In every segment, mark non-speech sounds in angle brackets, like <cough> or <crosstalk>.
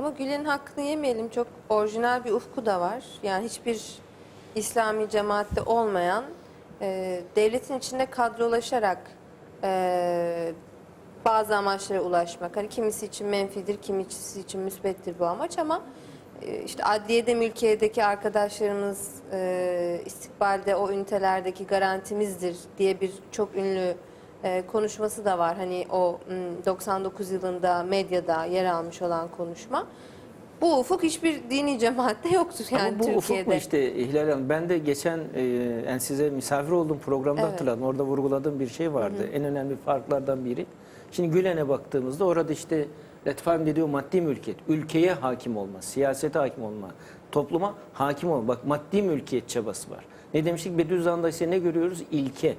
Ama Gülen'in hakkını yemeyelim. Çok orijinal bir ufku da var. Yani hiçbir İslami cemaatte olmayan, e, devletin içinde kadrolaşarak e, bazı amaçlara ulaşmak. Hani kimisi için menfidir, kimisi için müsbettir bu amaç ama e, işte adliyede, mülkiyedeki arkadaşlarımız e, istikbalde o ünitelerdeki garantimizdir diye bir çok ünlü e, konuşması da var. Hani o m, 99 yılında medyada yer almış olan konuşma. Bu ufuk hiçbir dini cemaatte <laughs> yoktur yani Ama bu ufuk Türkiye'de. mu işte İhlal Hanım? Ben de geçen e, yani size misafir olduğum programda Evet. hatırladım. Orada vurguladığım bir şey vardı. En önemli farklardan biri. Şimdi Gülen'e baktığımızda orada işte Latif abim dediği o maddi mülkiyet, ülkeye hakim olma, siyasete hakim olma, topluma hakim olma. Bak maddi mülkiyet çabası var. Ne demiştik? Bediüzzaman'da ise ne görüyoruz? İlke.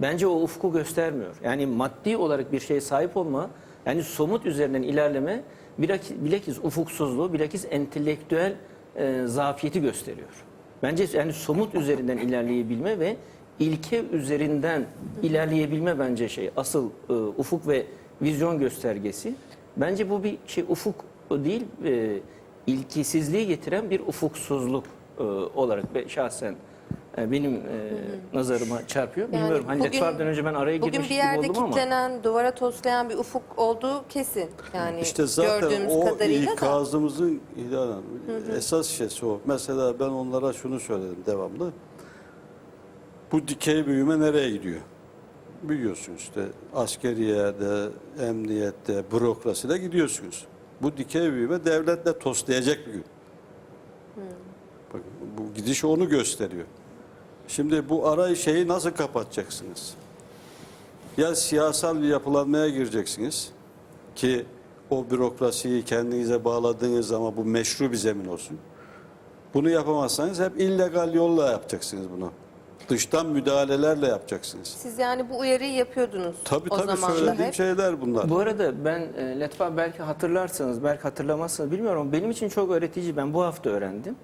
Bence o ufku göstermiyor. Yani maddi olarak bir şeye sahip olma, yani somut üzerinden ilerleme bilakis, ufuksuzluğu, bilakis entelektüel e, zafiyeti gösteriyor. Bence yani somut üzerinden ilerleyebilme ve ilke üzerinden ilerleyebilme bence şey asıl e, ufuk ve vizyon göstergesi. Bence bu bir şey ufuk değil, e, ilkesizliği getiren bir ufuksuzluk e, olarak ve şahsen e, benim e, nazarıma çarpıyor. Yani Bilmiyorum hani bugün- önce ben araya Bugün girmiş bir gibi yerde oldum ama. kilitlenen, duvara toslayan bir ufuk olduğu kesin. Yani İşte zaten gördüğümüz o kadarıyla da. ikazımızın İlhan Hanım, esas şeysi o. Mesela ben onlara şunu söyledim devamlı. Bu dikey büyüme nereye gidiyor? Biliyorsunuz işte askeriyede, emniyette, bürokraside gidiyorsunuz. Bu dikey büyüme devletle toslayacak bir gün. Bakın bu gidiş onu gösteriyor. Şimdi bu arayı şeyi nasıl kapatacaksınız? Ya siyasal bir yapılanmaya gireceksiniz ki o bürokrasiyi kendinize bağladığınız zaman bu meşru bir zemin olsun. Bunu yapamazsanız hep illegal yolla yapacaksınız bunu. Dıştan müdahalelerle yapacaksınız. Siz yani bu uyarıyı yapıyordunuz Tabii o tabii zaman da söylediğim hep. şeyler bunlar. Bu arada ben e, Latif abi belki hatırlarsınız, belki hatırlamazsınız bilmiyorum ama benim için çok öğretici. Ben bu hafta öğrendim.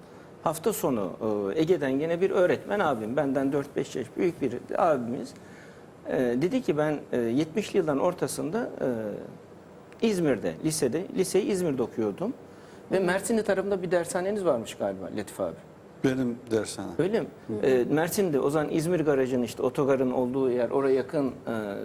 Hafta sonu e, Ege'den yine bir öğretmen abim, benden 4-5 yaş büyük bir abimiz e, dedi ki ben e, 70'li yılların ortasında e, İzmir'de, lisede, liseyi İzmir'de okuyordum. Ve Mersinli tarafında bir dershaneniz varmış galiba Latif abi. Benim dershane. Öyle mi? Ee, Mersin'de o zaman İzmir garajının işte otogarın olduğu yer oraya yakın e,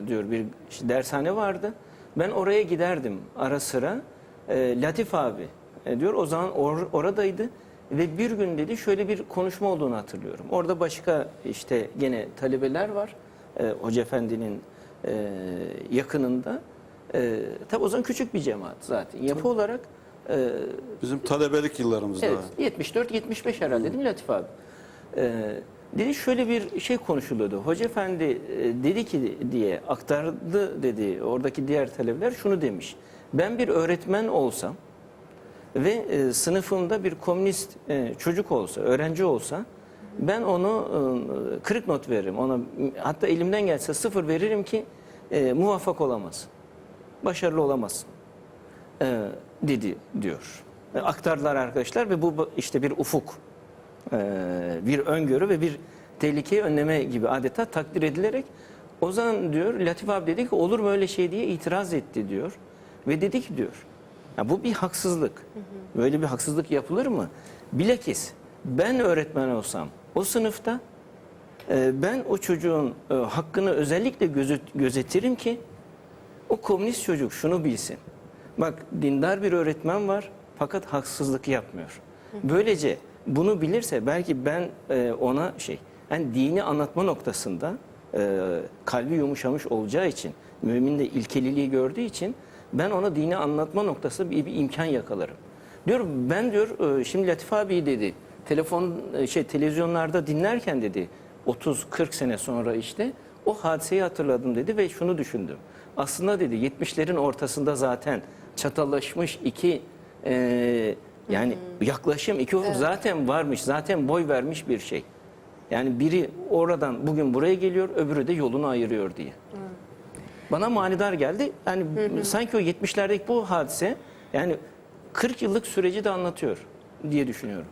diyor bir işte dershane vardı. Ben oraya giderdim ara sıra. E, Latif abi e, diyor o zaman or- oradaydı ve bir gün dedi şöyle bir konuşma olduğunu hatırlıyorum. Orada başka işte gene talebeler var. E, Hoca Efendi'nin e, yakınında. E, tabi o zaman küçük bir cemaat zaten. Yapı olarak e, Bizim talebelik yıllarımızda. Evet, 74-75 herhalde değil mi Latif abi? Ee, dedi şöyle bir şey konuşuluyordu. Hoca Efendi e, dedi ki diye aktardı dedi oradaki diğer talebeler şunu demiş. Ben bir öğretmen olsam ve e, sınıfımda bir komünist e, çocuk olsa, öğrenci olsa ben onu e, kırık not veririm. Ona hatta elimden gelse sıfır veririm ki e, muvaffak olamaz. Başarılı olamaz e, dedi diyor. E, aktardılar arkadaşlar ve bu işte bir ufuk, e, bir öngörü ve bir tehlikeyi önleme gibi adeta takdir edilerek o zaman diyor Latif abi dedi ki olur mu öyle şey diye itiraz etti diyor. Ve dedi ki diyor ya bu bir haksızlık. Böyle bir haksızlık yapılır mı? Bilakis ben öğretmen olsam o sınıfta e, ben o çocuğun e, hakkını özellikle gözet, gözetirim ki o komünist çocuk şunu bilsin. Bak dindar bir öğretmen var fakat haksızlık yapmıyor. Böylece bunu bilirse belki ben e, ona şey yani dini anlatma noktasında e, kalbi yumuşamış olacağı için mümin de ilkeliliği gördüğü için ben ona dini anlatma noktasında bir, bir imkan yakalarım. Diyor ben diyor e, şimdi Latif abi dedi telefon e, şey televizyonlarda dinlerken dedi 30-40 sene sonra işte o hadiseyi hatırladım dedi ve şunu düşündüm. Aslında dedi 70'lerin ortasında zaten çatallaşmış iki e, yani yaklaşım iki ufuk zaten varmış. Zaten boy vermiş bir şey. Yani biri oradan bugün buraya geliyor, öbürü de yolunu ayırıyor diye. Bana manidar geldi. Yani sanki o 70'lerdeki bu hadise yani 40 yıllık süreci de anlatıyor diye düşünüyorum.